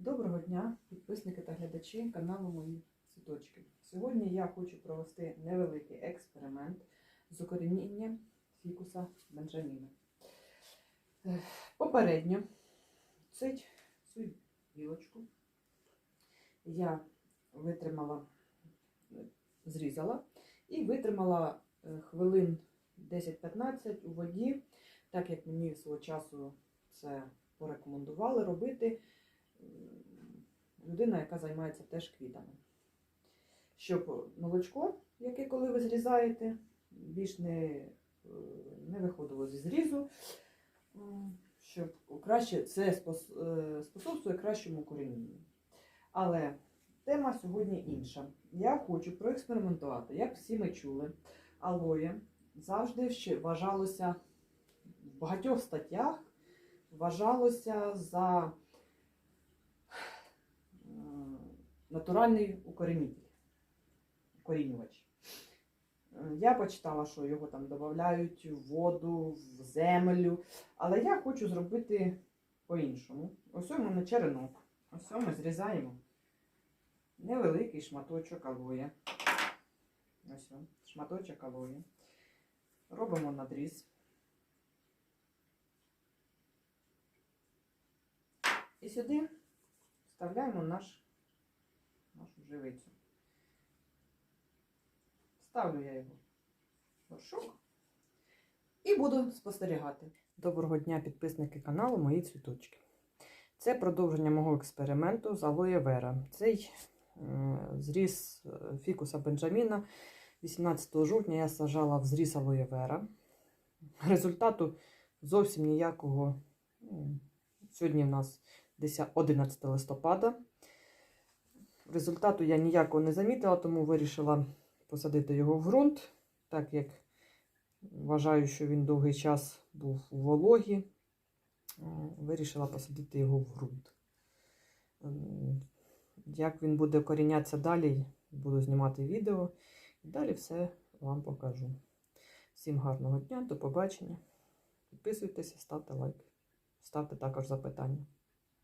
Доброго дня, підписники та глядачі каналу Мої цвіточки. Сьогодні я хочу провести невеликий експеримент з укорінення фікуса Бенджаміна. Е, Попередньо цю гілочку я витримала, зрізала і витримала е, хвилин 10-15 у воді, так як мені свого часу це порекомендували робити людина, яка займається теж квітами. Щоб молочко, яке коли ви зрізаєте, більш не, не виходило зі зрізу, щоб краще це е, способствує кращому корінню. Але тема сьогодні інша. Я хочу проекспериментувати, як всі ми чули, алоє завжди ще вважалося в багатьох статтях, вважалося за натуральний укорінитель, укорінювач. Е, Я почитала, що його там додають в воду, в землю, але я хочу зробити по-іншому. Ось у мене черенок. Ось ми зрізаємо невеликий шматочок алоє. Ось він, шматочок алоє. Робимо надріз. І сюди вставляємо наш, живицю. Ставлю я його в горшок і буду спостерігати. Доброго дня, підписники каналу Мої цвіточки. Це продовження мого експерименту з алоє вера. Цей е, зріз е, фікуса Бенджаміна 18 жовтня я сажала в зріз алоє вера. Результату зовсім ніякого. Сьогодні в нас 10 11 листопада. Результату я ніякого не замітила, тому вирішила посадити його в ґрунт, так як вважаю, що він довгий час був у вологі. Е, Вирішила посадити його в ґрунт. Ем, Як він буде корінятися далі, буду знімати відео. І далі все вам покажу. Всім гарного дня, до побачення. Підписуйтеся, ставте лайк. Ставте також запитання.